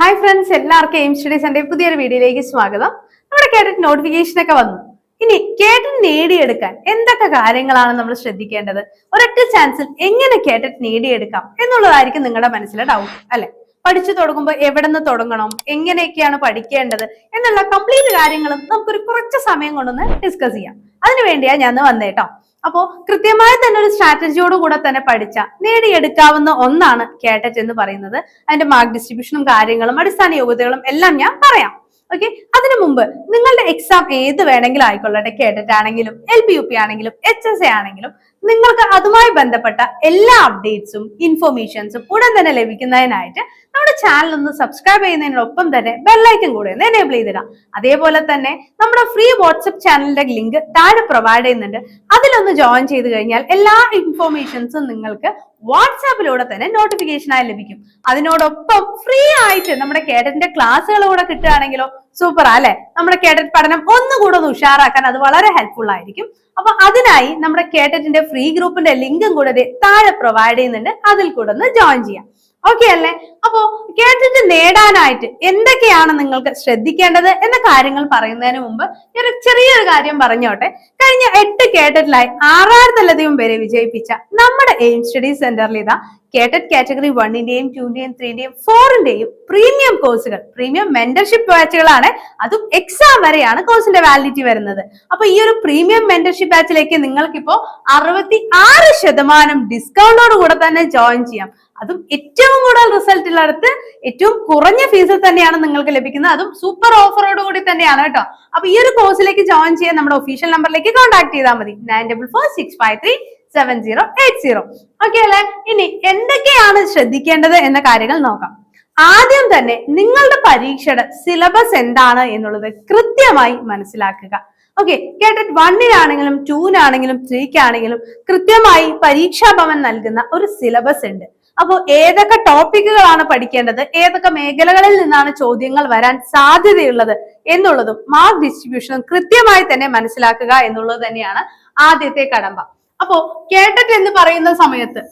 Hi friends എല്ലാവർക്കും എയിം സ്റ്റഡീസിന്റെ പുതിയൊരു വീഡിയോയിലേക്ക് സ്വാഗതം. നമ്മുടെ കേട്ടിട്ട് നോട്ടിഫിക്കേഷൻ ഒക്കെ വന്നു. ഇനി കേട്ടിട്ട് നേടിയെടുക്കാൻ എന്തൊക്കെ കാര്യങ്ങളാണ് നമ്മൾ ശ്രദ്ധിക്കേണ്ടത്? ഒരൊറ്റ ചാൻസിൽ എങ്ങനെ കേട്ടിട്ട് നേടിയെടുക്കാം എന്നുള്ളതായിരിക്കും നിങ്ങളുടെ മനസ്സിലെ ഡൗട്ട് അല്ലെ? പഠിച്ചു തുടങ്ങുമ്പോൾ എവിടെ നിന്ന് തുടങ്ങണം എങ്ങനെയൊക്കെയാണ് പഠിക്കേണ്ടത് എന്നുള്ള കംപ്ലീറ്റ് കാര്യങ്ങളും നമുക്കൊരു കുറച്ച് സമയം കൊണ്ടൊന്ന് ഡിസ്കസ് ചെയ്യാം. അതിനു വേണ്ടിയാണ് ഞാൻ വന്നേട്ടോ അപ്പോ കൃത്യമായി തന്നെ ഒരു സ്ട്രാറ്റജിയോട് കൂടെ തന്നെ പഠിച്ച നേടിയെടുക്കാവുന്ന ഒന്നാണ് കേട്ടറ്റ് എന്ന് പറയുന്നത്. അതിന്റെ മാർക്ക് ഡിസ്ട്രിബ്യൂഷനും കാര്യങ്ങളും അടിസ്ഥാന യോഗ്യതകളും എല്ലാം ഞാൻ പറയാം. ഓക്കെ അതിനു മുമ്പ് നിങ്ങളുടെ എക്സാം ഏത് വേണമെങ്കിലും ആയിക്കൊള്ളട്ടെ. കേട്ടറ്റ് ആണെങ്കിലും എൽ പി യു പി ആണെങ്കിലും എച്ച് എസ് എ ആണെങ്കിലും നിങ്ങൾക്ക് അതുമായി ബന്ധപ്പെട്ട എല്ലാ അപ്ഡേറ്റ്സും ഇൻഫോർമേഷൻസും ഉടൻ തന്നെ ലഭിക്കുന്നതിനായിട്ട് നമ്മുടെ ചാനൽ ഒന്ന് സബ്സ്ക്രൈബ് ചെയ്യുന്നതിനൊപ്പം തന്നെ ബെല്ലൈക്കൻ കൂടെ ഒന്ന് എനേബിൾ ചെയ്തിടാം അതേപോലെ തന്നെ നമ്മുടെ ഫ്രീ വാട്സപ്പ് ചാനലിന്റെ ലിങ്ക് താഴെ പ്രൊവൈഡ് ചെയ്യുന്നുണ്ട്. അതിലൊന്ന് ജോയിൻ ചെയ്ത് കഴിഞ്ഞാൽ എല്ലാ ഇൻഫോർമേഷൻസും നിങ്ങൾക്ക് വാട്സാപ്പിലൂടെ തന്നെ നോട്ടിഫിക്കേഷനായി ലഭിക്കും. അതിനോടൊപ്പം ഫ്രീ ആയിട്ട് നമ്മുടെ കേഡറ്റിന്റെ ക്ലാസ്സുകളൂടെ കിട്ടുകയാണെങ്കിലോ സൂപ്പർ അല്ലെ? നമ്മുടെ കേഡറ്റ് പഠനം ഒന്നുകൂടെ ഒന്ന് ഉഷാറാക്കാൻ അത് വളരെ ഹെൽപ്ഫുൾ ആയിരിക്കും. അപ്പൊ അതിനായി നമ്മുടെ കേട്ടറ്റിന്റെ ഫ്രീ ഗ്രൂപ്പിന്റെ ലിങ്കും കൂടെ താഴെ പ്രൊവൈഡ് ചെയ്യുന്നുണ്ട്. അതിൽ കൂടെ ഒന്ന് ജോയിൻ ചെയ്യാം. ഓക്കെ അല്ലേ? അപ്പോ കേട്ടിട്ട് നേടാനായിട്ട് എന്തൊക്കെയാണ് നിങ്ങൾക്ക് ശ്രദ്ധിക്കേണ്ടത് എന്ന കാര്യങ്ങൾ പറയുന്നതിന് മുമ്പ് ഞാൻ ചെറിയൊരു കാര്യം പറഞ്ഞോട്ടെ. കഴിഞ്ഞ എട്ട് കേട്ടിട്ടിലായി ആറായിരത്തിലധികം പേരെ വിജയിപ്പിച്ച നമ്മുടെ എയിം സ്റ്റഡി സെന്ററിൽ ഇതാ കേട്ടറ്റ് കാറ്റഗറി വണ്ണിന്റെയും ടൂന്റെയും ത്രീന്റെയും ഫോറിന്റെയും പ്രീമിയം കോഴ്സുകൾ പ്രീമിയം മെന്റർഷിപ്പ് ബാച്ചുകളാണ് അതും എക്സാം വരെയാണ് കോഴ്സിന്റെ വാലിഡിറ്റി വരുന്നത്. അപ്പൊ ഈ ഒരു പ്രീമിയം മെന്റർഷിപ്പ് ബാച്ചിലേക്ക് നിങ്ങൾക്കിപ്പോ അറുപത്തി ആറ് ശതമാനം ഡിസ്കൗണ്ടോട് കൂടെ തന്നെ ജോയിൻ ചെയ്യാം. അതും ഏറ്റവും കൂടുതൽ റിസൾട്ട് ഉള്ളടത്ത് ഏറ്റവും കുറഞ്ഞ ഫീസിൽ തന്നെയാണ് നിങ്ങൾക്ക് ലഭിക്കുന്നത്. അതും സൂപ്പർ ഓഫറോട് കൂടി തന്നെയാണ് കേട്ടോ. അപ്പൊ ഈ ഒരു കോഴ്സിലേക്ക് ജോയിൻ ചെയ്യാൻ നമ്മുടെ ഒഫീഷ്യൽ നമ്പറിലേക്ക് കോൺടാക്ട് ചെയ്താൽ മതി. Nine double four six five three seven zero eight zero okay അല്ലേ? ഇനി എന്തൊക്കെയാണ് ശ്രദ്ധിക്കേണ്ടത് എന്ന കാര്യങ്ങൾ നോക്കാം. ആദ്യം തന്നെ നിങ്ങളുടെ പരീക്ഷയുടെ സിലബസ് എന്താണ് എന്നുള്ളത് കൃത്യമായി മനസ്സിലാക്കുക. ഓക്കെ കേട്ടിട്ട് വണ്ണിനാണെങ്കിലും ടൂനാണെങ്കിലും ത്രീക്കാണെങ്കിലും കൃത്യമായി പരീക്ഷാ ഭവൻ നൽകുന്ന ഒരു സിലബസ് ഉണ്ട്. അപ്പോൾ ഏതൊക്കെ ടോപ്പിക്കുകളാണ് പഠിക്കേണ്ടത്? ഏതൊക്കെ മേഖലകളിൽ നിന്നാണ് ചോദ്യങ്ങൾ വരാൻ സാധ്യതയുള്ളത് എന്നുള്ളതും മാർക്ക് ഡിസ്ട്രിബ്യൂഷനും കൃത്യമായി തന്നെ മനസ്സിലാക്കുക എന്നുള്ളത് തന്നെയാണ് ആദ്യത്തെ കടമ്പ. അപ്പോ കേട്ടിട്ട് എന്ന് പറയുന്ന സമയത്ത്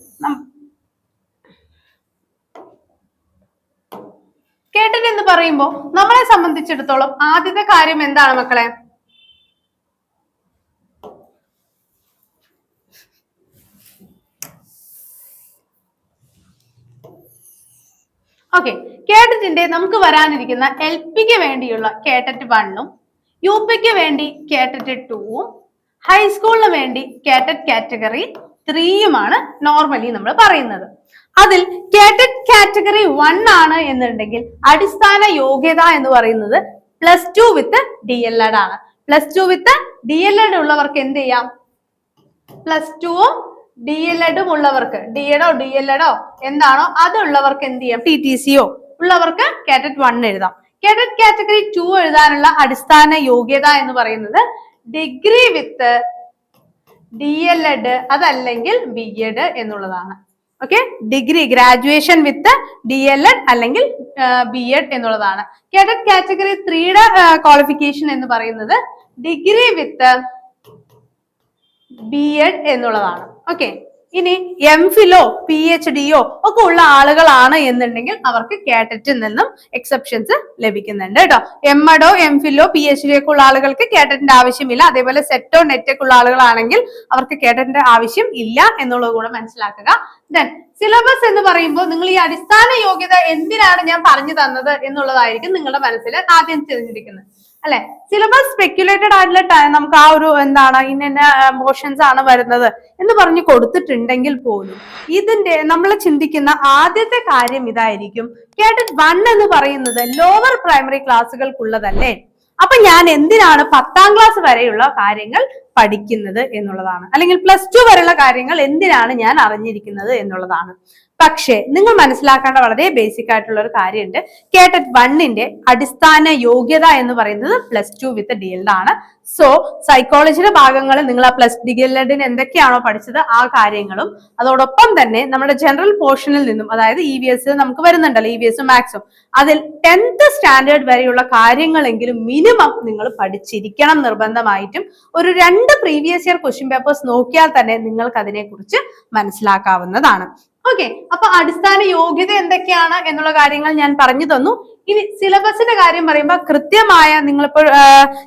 കേട്ടിട്ട് എന്ന് പറയുമ്പോൾ നമ്മളെ സംബന്ധിച്ചിടത്തോളം ആദ്യത്തെ കാര്യം എന്താണ് മക്കളെ? ഓക്കെ. കേട്ടറ്റിന്റെ നമുക്ക് വരാനിരിക്കുന്ന എൽ പിക്ക് വേണ്ടിയുള്ള കേട്ടറ്റ് വണ്ണും യു പിക്ക് വേണ്ടി കേട്ടറ്റ് ടൂവും ഹൈസ്കൂളിന് വേണ്ടി കാറ്റഡ് കാറ്റഗറി ത്രീയുമാണ് നോർമലി നമ്മൾ പറയുന്നത്. അതിൽ കാറ്റഡ് കാറ്റഗറി വൺ ആണ് എന്നുണ്ടെങ്കിൽ അടിസ്ഥാന യോഗ്യത എന്ന് പറയുന്നത് plus two with D El Ed ആണ്. Plus two with D El Ed ഉള്ളവർക്ക് എന്ത് ചെയ്യാം? പ്ലസ് ടുവും ഡി എൽ എഡും ഉള്ളവർക്ക് ഡി എഡോ ഡി എൽ എഡോ എന്താണോ അതുള്ളവർക്ക് എന്ത് ചെയ്യാം? ടി ടി സിയോ ഉള്ളവർക്ക് കാറ്റഡ് വൺ എഴുതാം. കാറ്റഡ് കാറ്റഗറി ടു എഴുതാനുള്ള അടിസ്ഥാന യോഗ്യത എന്ന് പറയുന്നത് degree with D El Ed അതല്ലെങ്കിൽ ബി എഡ് എന്നുള്ളതാണ്. Okay degree graduation with D El Ed അല്ലെങ്കിൽ ബി എഡ് എന്നുള്ളതാണ്. കേഡറ്റ് കാറ്റഗറി ത്രീയുടെ ക്വാളിഫിക്കേഷൻ എന്ന് പറയുന്നത് ഡിഗ്രി വിത്ത് ബി എഡ് എന്നുള്ളതാണ്. ഓക്കെ ഇനി എം ഫിലോ പി എച്ച് ഡിയോ ഒക്കെ ഉള്ള ആളുകളാണ് എന്നുണ്ടെങ്കിൽ അവർക്ക് കാറ്ററ്റിൽ നിന്നും എക്സെപ്ഷൻസ് ലഭിക്കുന്നുണ്ട് കേട്ടോ. എം എഡോ എം ഫിലോ പി എച്ച് ഡി ഒക്കെ ഉള്ള ആളുകൾക്ക് കാറ്ററ്റിന്റെ ആവശ്യമില്ല. അതേപോലെ സെറ്റോ നെറ്റ് ഒക്കെ ഉള്ള ആളുകളാണെങ്കിൽ അവർക്ക് കാറ്ററ്റിന്റെ ആവശ്യം ഇല്ല എന്നുള്ളത് കൂടെ മനസ്സിലാക്കുക. ദെൻ സിലബസ് എന്ന് പറയുമ്പോൾ നിങ്ങൾ ഈ അടിസ്ഥാന യോഗ്യത എന്തിനാണ് ഞാൻ പറഞ്ഞു തന്നത് എന്നുള്ളതായിരിക്കും നിങ്ങളുടെ മനസ്സിൽ ആദ്യം തിരഞ്ഞെടുക്കുന്നത്. അല്ലെ? സിലബസ് സ്പെക്യുലേറ്റഡ് ആയിട്ടുള്ള നമുക്ക് ആ ഒരു എന്താണ് ഇന്ന മോഷൻസ് ആണ് വരുന്നത് എന്ന് പറഞ്ഞ് കൊടുത്തിട്ടുണ്ടെങ്കിൽ പോലും ഇതിന്റെ നമ്മൾ ചിന്തിക്കുന്ന ആദ്യത്തെ കാര്യം ഇതായിരിക്കും. കേട്ടറ്റ് വൺ എന്ന് പറയുന്നത് ലോവർ പ്രൈമറി ക്ലാസ്സുകൾക്കുള്ളതല്ലേ അപ്പൊ ഞാൻ എന്തിനാണ് പത്താം ക്ലാസ് വരെയുള്ള കാര്യങ്ങൾ പഠിക്കുന്നത് എന്നുള്ളതാണ്. അല്ലെങ്കിൽ പ്ലസ് ടു വരെയുള്ള കാര്യങ്ങൾ എന്തിനാണ് ഞാൻ അറിഞ്ഞിരിക്കുന്നത് എന്നുള്ളതാണ്. പക്ഷേ നിങ്ങൾ മനസ്സിലാക്കേണ്ട വളരെ ബേസിക് ആയിട്ടുള്ള ഒരു കാര്യമുണ്ട്. കേട്ടറ്റ് വണ്ണിന്റെ അടിസ്ഥാന യോഗ്യത എന്ന് പറയുന്നത് പ്ലസ് ടു വിത്ത് ഡി ആണ്. സോ സൈക്കോളജിയുടെ ഭാഗങ്ങളിൽ നിങ്ങൾ ആ പ്ലസ് ഡി എൽ എന്തൊക്കെയാണോ പഠിച്ചത് ആ കാര്യങ്ങളും അതോടൊപ്പം തന്നെ നമ്മുടെ ജനറൽ പോർഷനിൽ നിന്നും അതായത് ഇ വി എസ് നമുക്ക് വരുന്നുണ്ടല്ലോ ഇ വി എസും അതിൽ ടെൻത്ത് സ്റ്റാൻഡേർഡ് വരെയുള്ള കാര്യങ്ങളെങ്കിലും മിനിമം നിങ്ങൾ പഠിച്ചിരിക്കണം നിർബന്ധമായിട്ടും. ഒരു രണ്ട് പ്രീവിയസ് ഇയർ ക്വസ്റ്റ്യൻ പേപ്പേഴ്സ് നോക്കിയാൽ തന്നെ നിങ്ങൾക്ക് അതിനെക്കുറിച്ച് മനസ്സിലാക്കാവുന്നതാണ്. ഓക്കെ അപ്പൊ അടിസ്ഥാന യോഗ്യത എന്തൊക്കെയാണ് എന്നുള്ള കാര്യങ്ങൾ ഞാൻ പറഞ്ഞു തന്നു. ഇനി സിലബസിന്റെ കാര്യം പറയുമ്പോൾ കൃത്യമായ നിങ്ങളിപ്പോൾ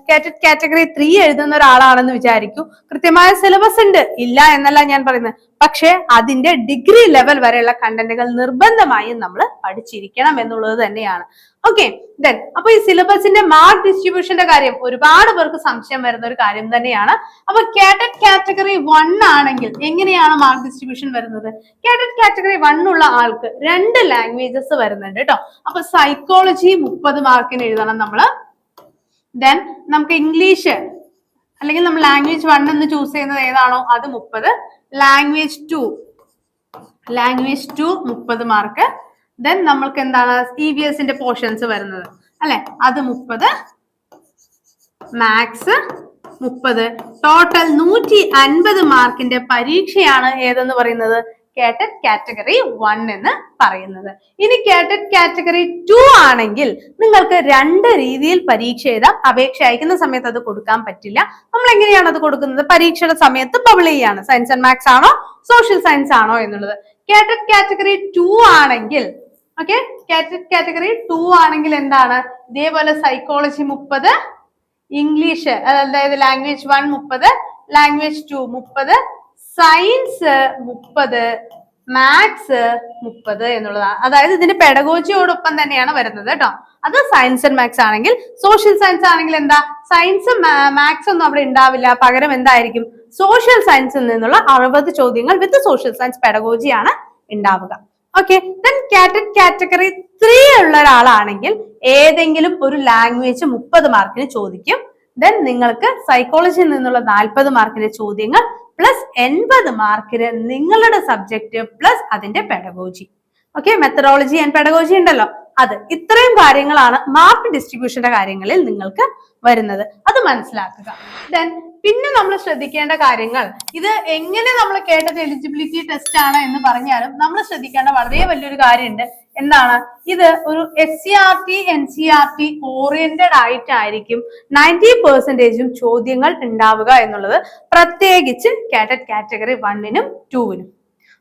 കാറ്റഗറി ത്രീ എഴുതുന്ന ഒരാളാണെന്ന് വിചാരിക്കൂ. കൃത്യമായ സിലബസ് ഉണ്ട്. ഇല്ല എന്നല്ല ഞാൻ പറയുന്നത്. പക്ഷേ അതിന്റെ ഡിഗ്രി ലെവൽ വരെയുള്ള കണ്ടന്റുകൾ നിർബന്ധമായും നമ്മൾ പഠിച്ചിരിക്കണം എന്നുള്ളത് തന്നെയാണ്. ഓക്കെ ദെൻ അപ്പൊ ഈ സിലബസിന്റെ മാർക്ക് ഡിസ്ട്രിബ്യൂഷന്റെ കാര്യം ഒരുപാട് പേർക്ക് സംശയം വരുന്ന ഒരു കാര്യം തന്നെയാണ്. അപ്പൊ കാറ്റഡ് കാറ്റഗറി വൺ ആണെങ്കിൽ എങ്ങനെയാണ് മാർക്ക് ഡിസ്ട്രിബ്യൂഷൻ വരുന്നത്? കാറ്റഡ് കാറ്റഗറി വൺ ഉള്ള ആൾക്ക് രണ്ട് ലാംഗ്വേജസ് വരുന്നുണ്ട് കേട്ടോ. അപ്പൊ സൈക്കോളജി മുപ്പത് മാർക്കിന് എഴുതണം നമ്മൾ ദെൻ നമുക്ക് ഇംഗ്ലീഷ് അല്ലെങ്കിൽ നമ്മൾ ലാംഗ്വേജ് വൺ എന്ന് ചൂസ് ചെയ്യുന്നത് ഏതാണോ അത് മുപ്പത്. ലാംഗ്വേജ് ടു ലാംഗ്വേജ് ടു മുപ്പത് മാർക്ക് ദെൻ നമ്മൾക്ക് എന്താണ് ഇ വി എസിന്റെ പോർഷൻസ് വരുന്നത്. അല്ലെ? അത് മുപ്പത് മാത്സ് മുപ്പത്. ടോട്ടൽ നൂറ്റി അൻപത് മാർക്കിന്റെ പരീക്ഷയാണ് ഏതെന്ന് പറയുന്നത്? കേട്ടറ്റ് കാറ്റഗറി വൺ എന്ന് പറയുന്നത്. ഇനി കേട്ടറ്റ് കാറ്റഗറി ടു ആണെങ്കിൽ നിങ്ങൾക്ക് രണ്ട് രീതിയിൽ പരീക്ഷ എഴുതാം. അപേക്ഷ അയക്കുന്ന സമയത്ത് അത് കൊടുക്കാൻ പറ്റില്ല. നമ്മൾ എങ്ങനെയാണ് അത് കൊടുക്കുന്നത്? പരീക്ഷയുടെ സമയത്ത് ബബിൾ ചെയ്യാണ്. സയൻസ് ആൻഡ് മാത്സ് ആണോ? സോഷ്യൽ സയൻസ് ആണോ എന്നുള്ളത്. കേട്ടറ്റ് കാറ്റഗറി ടു ആണെങ്കിൽ ഓക്കെ കാറ്റഗറി ടു ആണെങ്കിൽ എന്താണ്? ഇതേപോലെ സൈക്കോളജി മുപ്പത് ഇംഗ്ലീഷ് അതായത് ലാംഗ്വേജ് വൺ മുപ്പത് ലാംഗ്വേജ് ടു മുപ്പത് സയൻസ് മുപ്പത് മാത്സ് മുപ്പത് എന്നുള്ളതാണ് അതായത് ഇതിന്റെ പെഡഗോജിയോടൊപ്പം തന്നെയാണ് വരുന്നത് കേട്ടോ. അത് സയൻസ് ആൻഡ് മാത്സ് ആണെങ്കിൽ സോഷ്യൽ സയൻസ് ആണെങ്കിൽ എന്താ? സയൻസ് മാത്സ് ഒന്നും അവിടെ ഉണ്ടാവില്ല. പകരം എന്തായിരിക്കും? സോഷ്യൽ സയൻസിൽ നിന്നുള്ള അറുപത് ചോദ്യങ്ങൾ വിത്ത് സോഷ്യൽ സയൻസ് പെഡഗോജിയാണ് ഉണ്ടാവുക. ഓക്കെ ദെൻ കാറ്റഗറി ത്രീ ഉള്ള ഒരാളാണെങ്കിൽ ഏതെങ്കിലും ഒരു ലാംഗ്വേജ് മുപ്പത് മാർക്കിന് ചോദിക്കും. ദെൻ നിങ്ങൾക്ക് സൈക്കോളജിയിൽ നിന്നുള്ള നാൽപ്പത് മാർക്കിന്റെ ചോദ്യങ്ങൾ പ്ലസ് എൺപത് മാർക്കിന് നിങ്ങളുടെ സബ്ജക്റ്റ് പ്ലസ് അതിന്റെ pedagogy okay methodology and pedagogy ഉണ്ടല്ലോ. അത് ഇത്രയും കാര്യങ്ങളാണ് മാർക്ക് ഡിസ്ട്രിബ്യൂഷന്റെ കാര്യങ്ങളിൽ നിങ്ങൾക്ക് വരുന്നത്. അത് മനസ്സിലാക്കുക. ദെൻ പിന്നെ നമ്മൾ ശ്രദ്ധിക്കേണ്ട കാര്യങ്ങൾ. ഇത് എങ്ങനെ നമ്മൾ കേട്ടത് എലിജിബിലിറ്റി ടെസ്റ്റ് ആണ് എന്ന് പറഞ്ഞാലും നമ്മൾ ശ്രദ്ധിക്കേണ്ട വളരെ വലിയൊരു കാര്യമുണ്ട്. എന്താണ്? ഇത് ഒരു S C R T N C R T oriented ആയിട്ടായിരിക്കും നയന്റി പെർസെന്റേജും ചോദ്യങ്ങൾ ഉണ്ടാവുക എന്നുള്ളത് പ്രത്യേകിച്ച് കാറ്റഡ് കാറ്റഗറി വണ്ണിനും ടൂവിനും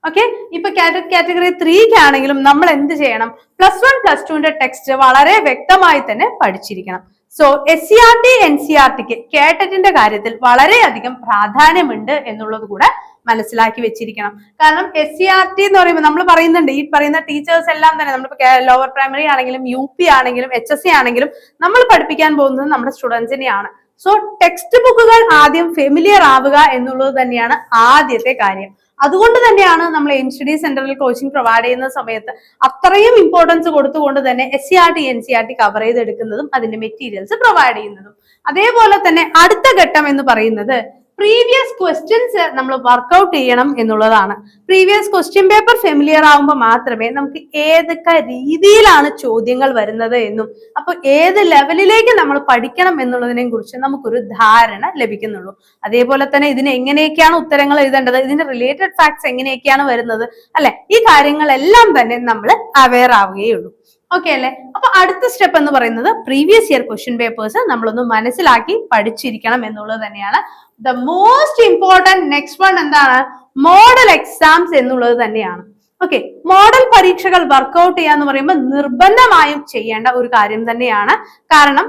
ഓക്കെ ഇപ്പൊ കാറ്റഡ് കാറ്റഗറി ത്രീക്ക് ആണെങ്കിലും നമ്മൾ എന്ത് ചെയ്യണം? പ്ലസ് വൺ പ്ലസ് ടുവിന്റെ ടെക്സ്റ്റ് വളരെ വ്യക്തമായി തന്നെ പഠിച്ചിരിക്കണം. So S C R T N C R tick കേട്ടറ്റിന്റെ കാര്യത്തിൽ വളരെയധികം പ്രാധാന്യമുണ്ട് എന്നുള്ളത് കൂടെ മനസ്സിലാക്കി വെച്ചിരിക്കണം. കാരണം എസ് സി ആർ ടി എന്ന് പറയുമ്പോൾ നമ്മൾ പറയുന്നുണ്ട് ഈ പറയുന്ന ടീച്ചേഴ്സ് എല്ലാം തന്നെ നമ്മളിപ്പോൾ ലോവർ പ്രൈമറി ആണെങ്കിലും യു പി ആണെങ്കിലും എച്ച് എസ് സി ആണെങ്കിലും നമ്മൾ പഠിപ്പിക്കാൻ പോകുന്നത് നമ്മുടെ സ്റ്റുഡൻസിനെയാണ് സോ ടെക്സ്റ്റ് ബുക്കുകൾ ആദ്യം ഫെമിലിയർ ആവുക എന്നുള്ളത് തന്നെയാണ് ആദ്യത്തെ കാര്യം. അതുകൊണ്ട് തന്നെയാണ് നമ്മൾ എം സ്റ്റഡി സെന്ററിൽ കോച്ചിങ് പ്രൊവൈഡ് ചെയ്യുന്ന സമയത്ത് അത്രയും ഇമ്പോർട്ടൻസ് കൊടുത്തുകൊണ്ട് തന്നെ S C R T N C R T cover ചെയ്തെടുക്കുന്നതും അതിന്റെ മെറ്റീരിയൽസ് പ്രൊവൈഡ് ചെയ്യുന്നതും. അതേപോലെ തന്നെ അടുത്ത ഘട്ടം എന്ന് പറയുന്നത് പ്രീവിയസ് ക്വസ്റ്റ്യൻസ് നമ്മൾ വർക്ക്ഔട്ട് ചെയ്യണം എന്നുള്ളതാണ്. പ്രീവിയസ് ക്വസ്റ്റ്യൻ പേപ്പർ ഫെമിലിയർ ആവുമ്പോൾ മാത്രമേ നമുക്ക് ഏതൊക്കെ രീതിയിലാണ് ചോദ്യങ്ങൾ വരുന്നത് എന്നും അപ്പൊ ഏത് ലെവലിലേക്ക് നമ്മൾ പഠിക്കണം എന്നുള്ളതിനെ കുറിച്ച് നമുക്കൊരു ധാരണ ലഭിക്കുന്നുള്ളൂ. അതേപോലെ തന്നെ ഇതിന് എങ്ങനെയൊക്കെയാണ് ഉത്തരങ്ങൾ എഴുതേണ്ടത് ഇതിന്റെ റിലേറ്റഡ് ഫാക്ട്സ് എങ്ങനെയൊക്കെയാണ് വരുന്നത് അല്ലെ? ഈ കാര്യങ്ങളെല്ലാം തന്നെ നമ്മൾ അവെയർ ആവുകയുള്ളൂ ഓക്കെ അല്ലേ? അപ്പൊ അടുത്ത സ്റ്റെപ്പ് എന്ന് പറയുന്നത് പ്രീവിയസ് ഇയർ ക്വസ്റ്റ്യൻ പേപ്പേഴ്സ് നമ്മളൊന്ന് മനസ്സിലാക്കി പഠിച്ചിരിക്കണം എന്നുള്ളത് തന്നെയാണ്. The most important next one എന്താണ്? മോഡൽ എക്സാംസ് എന്നുള്ളത് തന്നെയാണ്. ഓക്കെ മോഡൽ പരീക്ഷകൾ വർക്ക്ഔട്ട് ചെയ്യാന്ന് പറയുമ്പോൾ നിർബന്ധമായും ചെയ്യേണ്ട ഒരു കാര്യം തന്നെയാണ്. കാരണം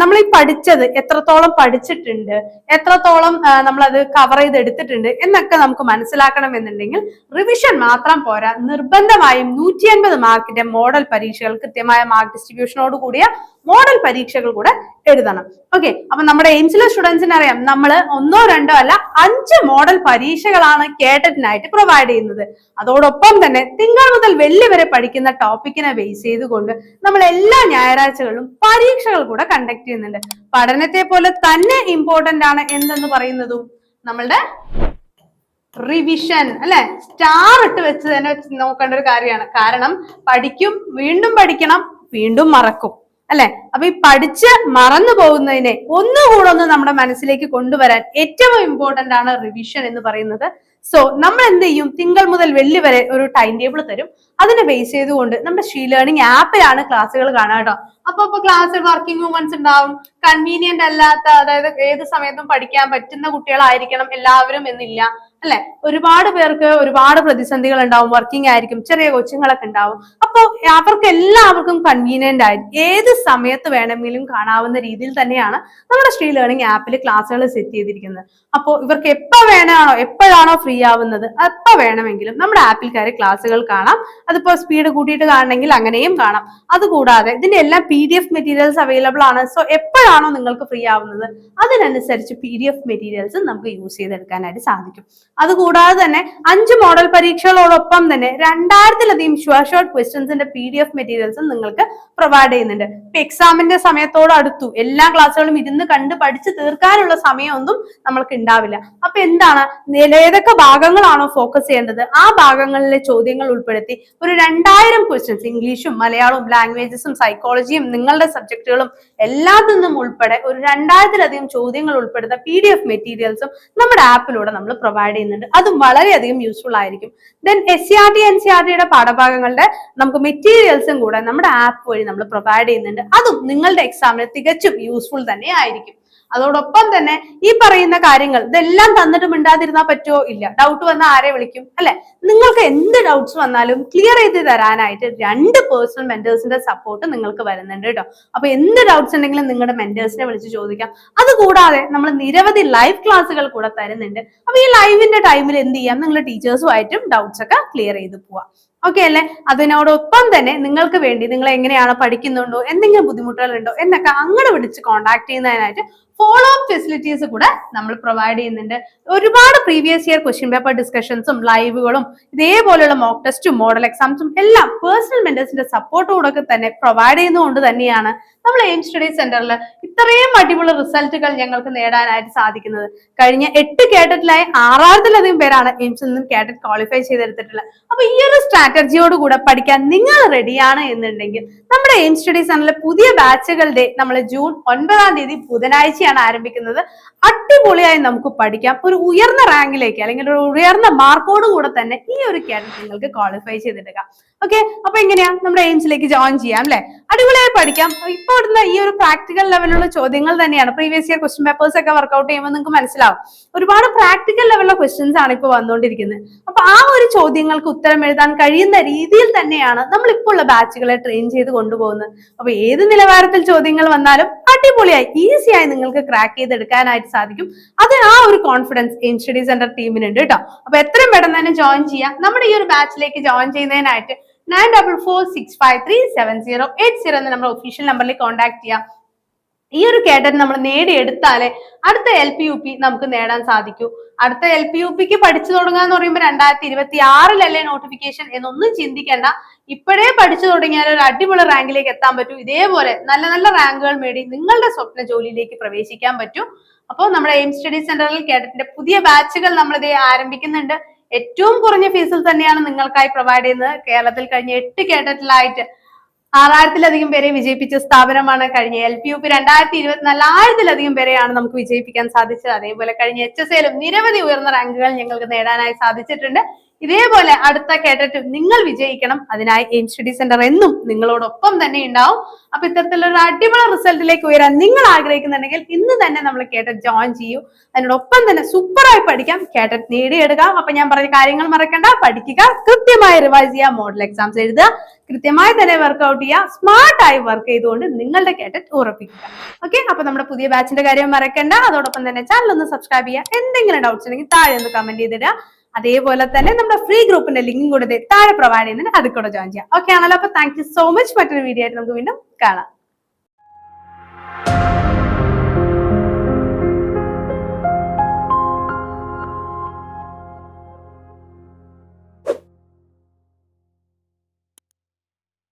നമ്മൾ ഈ പഠിച്ചത് എത്രത്തോളം പഠിച്ചിട്ടുണ്ട് എത്രത്തോളം നമ്മൾ അത് കവർ ചെയ്ത് എടുത്തിട്ടുണ്ട് എന്നൊക്കെ നമുക്ക് മനസ്സിലാക്കണം എന്നുണ്ടെങ്കിൽ റിവിഷൻ മാത്രം പോരാ. നിർബന്ധമായും നൂറ്റി അൻപത് മാർക്കിന്റെ മോഡൽ പരീക്ഷകൾ കൃത്യമായ മാർക്ക് ഡിസ്ട്രിബ്യൂഷനോട് കൂടിയ മോഡൽ പരീക്ഷകൾ കൂടെ എഴുതണം. ഓക്കെ അപ്പൊ നമ്മുടെ എയിംസിലെ സ്റ്റുഡൻസിന് അറിയാം നമ്മൾ ഒന്നോ രണ്ടോ അല്ല അഞ്ച് മോഡൽ പരീക്ഷകളാണ് കേട്ടറ്റിനായിട്ട് പ്രൊവൈഡ് ചെയ്യുന്നത്. അതോടൊപ്പം തന്നെ തിങ്കൾ മുതൽ വെള്ളി വരെ പഠിക്കുന്ന ടോപ്പിക്കിനെ ബേസ് ചെയ്തുകൊണ്ട് നമ്മൾ എല്ലാ ഞായറാഴ്ചകളിലും പരീക്ഷകൾ കൂടെ കണ്ടക്ട് ചെയ്യുന്നുണ്ട്. പഠനത്തെ പോലെ തന്നെ ഇമ്പോർട്ടന്റ് ആണ് എന്തെന്ന് പറയുന്നതും നമ്മളുടെ റിവിഷൻ അല്ലെ? സ്റ്റാർ ഇട്ട് വെച്ച് തന്നെ നോക്കേണ്ട ഒരു കാര്യമാണ്. കാരണം പഠിക്കും വീണ്ടും പഠിക്കണം വീണ്ടും മറക്കും. അല്ലെ? അപ്പൊ ഈ പഠിച്ച് മറന്നു പോകുന്നതിനെ ഒന്നുകൂടെ ഒന്ന് നമ്മുടെ മനസ്സിലേക്ക് കൊണ്ടുവരാൻ ഏറ്റവും ഇമ്പോർട്ടന്റ് ആണ് റിവിഷൻ എന്ന് പറയുന്നത് സോ നമ്മൾ എന്ത് ചെയ്യും? തിങ്കൾ മുതൽ വെള്ളി വരെ ഒരു ടൈം ടേബിൾ തരും. അതിനെ ബേസ് ചെയ്തുകൊണ്ട് നമ്മുടെ ഷീ ലേണിംഗ് ആപ്പിലാണ് ക്ലാസ്സുകൾ കാണാം കേട്ടോ. അപ്പൊ അപ്പൊ ക്ലാസ്സിൽ വർക്കിംഗ് വുമൻസ് ഉണ്ടാവും. കൺവീനിയന്റ് അല്ലാത്ത അതായത് ഏത് സമയത്തും പഠിക്കാൻ പറ്റുന്ന കുട്ടികളായിരിക്കണം എല്ലാവരും എന്നില്ല. അല്ലെ? ഒരുപാട് പേർക്ക് ഒരുപാട് പ്രതിസന്ധികൾ ഉണ്ടാവും. വർക്കിംഗ് ആയിരിക്കും. ചെറിയ കൊച്ചുങ്ങളൊക്കെ ഉണ്ടാവും. അപ്പോൾ അവർക്ക് എല്ലാവർക്കും കൺവീനിയന്റ് ആയിരിക്കും ഏത് സമയത്ത് വേണമെങ്കിലും കാണാവുന്ന രീതിയിൽ തന്നെയാണ് നമ്മുടെ ശ്രീ ലേണിംഗ് ആപ്പിൽ ക്ലാസ്സുകൾ സെറ്റ് ചെയ്തിരിക്കുന്നത്. അപ്പോൾ ഇവർക്ക് എപ്പോൾ വേണമാണോ എപ്പോഴാണോ ഫ്രീ ആവുന്നത് എപ്പോ വേണമെങ്കിലും നമ്മുടെ ആപ്പിൽ കയറി ക്ലാസ്സുകൾ കാണാം. അതിപ്പോ സ്പീഡ് കൂട്ടിയിട്ട് കാണണമെങ്കിൽ അങ്ങനെയും കാണാം. അതുകൂടാതെ ഇതിന്റെ എല്ലാം P D F materials available ആണ്. സോ എപ്പോഴാണോ നിങ്ങൾക്ക് ഫ്രീ ആവുന്നത് അതിനനുസരിച്ച് പി ഡി എഫ് മെറ്റീരിയൽസ് നമുക്ക് യൂസ് ചെയ്തെടുക്കാനായിട്ട് സാധിക്കും. അതുകൂടാതെ തന്നെ അഞ്ച് മോഡൽ പരീക്ഷകളോടൊപ്പം തന്നെ രണ്ടായിരത്തിലധികം ഷുവർ ഷോർട്ട് ക്വസ്റ്റ്യൻസിന്റെ പി ഡി എഫ് മെറ്റീരിയൽസും നിങ്ങൾക്ക് പ്രൊവൈഡ് ചെയ്യുന്നുണ്ട്. ഇപ്പൊ എക്സാമിന്റെ സമയത്തോട് അടുത്തു. എല്ലാ ക്ലാസ്സുകളും ഇരുന്ന് കണ്ട് പഠിച്ച് തീർക്കാനുള്ള സമയമൊന്നും നമ്മൾക്ക് ഉണ്ടാവില്ല അപ്പൊ എന്താണ്? ഏതൊക്കെ ഭാഗങ്ങളാണോ ഫോക്കസ് ചെയ്യേണ്ടത്? ആ ഭാഗങ്ങളിലെ ചോദ്യങ്ങൾ ഉൾപ്പെടുത്തി ഒരു രണ്ടായിരം ക്വസ്റ്റ്യൻസ് ഇംഗ്ലീഷും മലയാളവും ലാംഗ്വേജസും സൈക്കോളജിയും നിങ്ങളുടെ സബ്ജക്റ്റുകളും എല്ലാത്തിനും ഉൾപ്പെടെ ഒരു രണ്ടായിരത്തിലധികം ചോദ്യങ്ങൾ ഉൾപ്പെടുന്ന പി ഡി എഫ് മെറ്റീരിയൽസും നമ്മുടെ ആപ്പിലൂടെ നമ്മൾ പ്രൊവൈഡ് ചെയ്യുന്നുണ്ട്. അതും വളരെയധികം യൂസ്ഫുൾ ആയിരിക്കും. Then S C R T N C R ടിയുടെ പാഠഭാഗങ്ങളുടെ നമുക്ക് മെറ്റീരിയൽസും കൂടെ നമ്മുടെ ആപ്പ് വഴി നമ്മൾ പ്രൊവൈഡ് ചെയ്യുന്നുണ്ട്. അതും നിങ്ങളുടെ എക്സാമിന് തികച്ചും യൂസ്ഫുൾ തന്നെ ആയിരിക്കും. അതോടൊപ്പം തന്നെ ഈ പറയുന്ന കാര്യങ്ങൾ ഇതെല്ലാം തന്നിട്ട് മിണ്ടാതിരുന്നാൽ പറ്റുമോ ഇല്ല. ഡൗട്ട് വന്നാൽ ആരെ വിളിക്കും? അല്ലെ? നിങ്ങൾക്ക് എന്ത് ഡൗട്ട്സ് വന്നാലും ക്ലിയർ ചെയ്ത് തരാനായിട്ട് രണ്ട് പേഴ്സണൽ മെന്റേഴ്സിന്റെ സപ്പോർട്ട് നിങ്ങൾക്ക് വരുന്നുണ്ട് കേട്ടോ. അപ്പൊ എന്ത് ഡൗട്ട്സ് ഉണ്ടെങ്കിലും നിങ്ങളുടെ മെന്റേഴ്സിനെ വിളിച്ച് ചോദിക്കാം. അതുകൂടാതെ നമ്മൾ നിരവധി ലൈവ് ക്ലാസ്സുകൾ കൂടെ തരുന്നുണ്ട്. അപ്പൊ ഈ ലൈവിന്റെ ടൈമിൽ എന്ത് ചെയ്യാം? നിങ്ങൾ ടീച്ചേഴ്സുമായിട്ടും ഡൗട്ട്സ് ഒക്കെ ക്ലിയർ ചെയ്ത് പോവാം. ഓക്കെ അല്ലേ? അതിനോടൊപ്പം തന്നെ നിങ്ങൾക്ക് വേണ്ടി നിങ്ങൾ എങ്ങനെയാണ് പഠിക്കുന്നുണ്ടോ? എന്തെങ്കിലും ബുദ്ധിമുട്ടുകൾ ഉണ്ടോ? എന്നൊക്കെ അങ്ങോട്ട് വിളിച്ച് കോൺടാക്ട് ചെയ്യുന്നതിനായിട്ട് ഫോളോ അപ്പ് ഫെസിലിറ്റീസ് കൂടെ നമ്മൾ പ്രൊവൈഡ് ചെയ്യുന്നുണ്ട്. ഒരുപാട് പ്രീവിയസ് ഇയർ ക്വസ്റ്റ്യൻ പേപ്പർ ഡിസ്കഷൻസും ലൈവുകളും ഇതേപോലെയുള്ള മോക്ക് ടെസ്റ്റും മോഡൽ എക്സാംസും എല്ലാം പേഴ്സണൽ മെന്റേഴ്സിന്റെ സപ്പോർട്ടോടൊക്കെ തന്നെ പ്രൊവൈഡ് ചെയ്യുന്നതുകൊണ്ട് തന്നെയാണ് നമ്മൾ എയിം സ്റ്റഡി സെന്ററിൽ ഇത്രയും അടിപൊളി റിസൾട്ടുകൾ ഞങ്ങൾക്ക് നേടാനായിട്ട് സാധിക്കുന്നത്. കഴിഞ്ഞ എട്ട് കേട്ടറ്റിലായി ആറായിരത്തിലധികം പേരാണ് എയിംസിൽ നിന്നും കേട്ടറ്റ് ക്വാളിഫൈ ചെയ്തെടുത്തിട്ടുള്ളത്. അപ്പൊ ഈ ഒരു സ്ട്രാറ്റജിയോട് കൂടെ പഠിക്കാൻ നിങ്ങൾ റെഡിയാണ് എന്നുണ്ടെങ്കിൽ നമ്മുടെ എയിം സ്റ്റഡി സെന്ററിലെ പുതിയ ബാച്ചുകളുടെ നമ്മൾ ജൂൺ ഒൻപതാം തീയതി ബുധനാഴ്ചയാണ് ആരംഭിക്കുന്നത്. അടിപൊളിയായി നമുക്ക് പഠിക്കാം. ഒരു ഉയർന്ന റാങ്കിലേക്ക് അല്ലെങ്കിൽ ഒരു ഉയർന്ന മാർക്കോട് കൂടെ തന്നെ ഈ ഒരു കേട്ടറ്റ് നിങ്ങൾക്ക് ക്വാളിഫൈ ചെയ്തെടുക്കാം ഓക്കെ അപ്പൊ എങ്ങനെയാ? നമ്മുടെ എയിംസിലേക്ക് ജോയിൻ ചെയ്യാം അല്ലെ അടിപൊളിയായി പഠിക്കാം. ഇപ്പൊ ഇടുന്ന ഈ ഒരു പ്രാക്ടിക്കൽ ലെവലിലുള്ള ചോദ്യങ്ങൾ തന്നെയാണ്. പ്രീവിയസ് ഇയർ ക്വസ്റ്റ്യൻ പേപ്പേഴ്സ് ഒക്കെ വർക്ക്ഔട്ട് ചെയ്യുമ്പോൾ നിങ്ങൾക്ക് മനസ്സിലാവും. ഒരുപാട് പ്രാക്ടിക്കൽ ലെവലിലുള്ള ക്വസ്റ്റ്യൻസ് ആണ് ഇപ്പോൾ വന്നുകൊണ്ടിരിക്കുന്നത്. അപ്പൊ ആ ഒരു ചോദ്യങ്ങൾക്ക് ഉത്തരം എഴുതാൻ കഴിയുന്ന രീതിയിൽ തന്നെയാണ് നമ്മൾ ഇപ്പോൾ ഉള്ള ബാച്ചുകളെ ട്രെയിൻ ചെയ്ത് കൊണ്ടുപോകുന്നത്. അപ്പൊ ഏത് നിലവാരത്തിൽ ചോദ്യങ്ങൾ വന്നാലും അടിപൊളിയായി ഈസിയായി നിങ്ങൾക്ക് ക്രാക്ക് ചെയ്തെടുക്കാനായിട്ട് സാധിക്കും. അത് ആ ഒരു കോൺഫിഡൻസ് എയിം സ്റ്റഡി സെന്റർ ടീമിനുണ്ട് കേട്ടോ. അപ്പൊ എത്രയും പെട്ടെന്ന് തന്നെ ജോയിൻ ചെയ്യാം. നമ്മുടെ ഈ ഒരു ബാച്ചിലേക്ക് join ചെയ്യുന്നതിനായിട്ട് nine double four six five three seven zero eight zero എന്ന നമ്മുടെ ഒഫീഷ്യൽ നമ്പറിൽ കോൺടാക്ട് ചെയ്യാം. ഈ ഒരു കേഡറ്റ് നമ്മൾ നേടിയെടുത്താലേ അടുത്ത എൽ പി യു പി നമുക്ക് നേടാൻ സാധിക്കൂ. അടുത്ത എൽ പി യു പിക്ക് പഠിച്ചു തുടങ്ങുക എന്ന് പറയുമ്പോൾ രണ്ടായിരത്തി ഇരുപത്തി ആറിലല്ലേ നോട്ടിഫിക്കേഷൻ എന്നൊന്നും ചിന്തിക്കേണ്ട. ഇപ്പോഴേ പഠിച്ചു തുടങ്ങിയാൽ ഒരു അടിപൊളി റാങ്കിലേക്ക് എത്താൻ പറ്റൂ. ഇതേപോലെ നല്ല നല്ല റാങ്കുകൾ നേടി നിങ്ങളുടെ സ്വപ്ന ജോലിയിലേക്ക് പ്രവേശിക്കാൻ പറ്റൂ. അപ്പോൾ നമ്മുടെ എയിം സ്റ്റഡി സെന്ററിൽ കേഡറ്റിന്റെ പുതിയ ബാച്ചുകൾ നമ്മളിതേ ആരംഭിക്കുന്നുണ്ട്. ഏറ്റവും കുറഞ്ഞ ഫീസിൽ തന്നെയാണ് നിങ്ങൾക്കായി പ്രൊവൈഡ് ചെയ്യുന്നത്. കേരളത്തിൽ കഴിഞ്ഞ എട്ട് കേഡറ്റിലായിട്ട് ആറായിരത്തിലധികം പേരെ വിജയിപ്പിച്ച സ്ഥാപനമാണ് കഴിഞ്ഞ എൽ പി യു പി. രണ്ടായിരത്തി ഇരുപത്തിനാല് ആയിരത്തിലധികം പേരെയാണ് നമുക്ക് വിജയിപ്പിക്കാൻ സാധിച്ചത്. അതേപോലെ കഴിഞ്ഞ എച്ച് എസ് എയിലും നിരവധി ഉയർന്ന റാങ്കുകൾ ഞങ്ങൾക്ക് നേടാനായി സാധിച്ചിട്ടുണ്ട്. ഇതേപോലെ അടുത്ത കേട്ടിട്ട് നിങ്ങൾ വിജയിക്കണം. അതിനായി എയിം സ്റ്റഡി സെന്റർ എന്നും നിങ്ങളോടൊപ്പം തന്നെ ഉണ്ടാവും. അപ്പൊ ഇത്തരത്തിലുള്ള അടിപൊളി റിസൾട്ടിലേക്ക് ഉയരാൻ നിങ്ങൾ ആഗ്രഹിക്കുന്നുണ്ടെങ്കിൽ ഇന്ന് തന്നെ നമ്മൾ കേട്ടറ്റ് ജോയിൻ ചെയ്യൂ. അതിനോടൊപ്പം തന്നെ സൂപ്പറായി പഠിക്കാം. കേട്ടറ്റ് നേടിയെടുക്കാം. അപ്പൊ ഞാൻ പറഞ്ഞ കാര്യങ്ങൾ മറക്കണ്ട. പഠിക്കുക കൃത്യമായി റിവൈസ് ചെയ്യുക മോഡൽ എക്സാംസ് എഴുതുക കൃത്യമായി തന്നെ വർക്ക്ഔട്ട് ചെയ്യുക സ്മാർട്ടായി വർക്ക് ചെയ്തുകൊണ്ട് നിങ്ങളുടെ കേട്ടറ്റ് ഉറപ്പിക്കുക. ഓക്കെ അപ്പൊ നമ്മുടെ പുതിയ ബാച്ചിന്റെ കാര്യം മറക്കണ്ട. അതോടൊപ്പം തന്നെ ചാനൽ ഒന്ന് സബ്സ്ക്രൈബ് ചെയ്യുക. എന്തെങ്കിലും ഡൗട്ട്സ് ഉണ്ടെങ്കിൽ താഴെ ഒന്ന് കമന്റ് ചെയ്തിടുക. അതേപോലെ തന്നെ നമ്മുടെ ഫ്രീ ഗ്രൂപ്പിന്റെ ലിങ്കും കൂടെ താഴെ പ്രൊവൈഡ് ചെയ്യുന്നുണ്ട് അതിൽ കൂടെ ജോയിൻ ചെയ്യാം. ഓക്കെ ആണല്ലോ? അപ്പൊ താങ്ക് യു സോ മച്ച് മറ്റൊരു വീഡിയോ ആയിട്ട് നമുക്ക് വീണ്ടും കാണാം.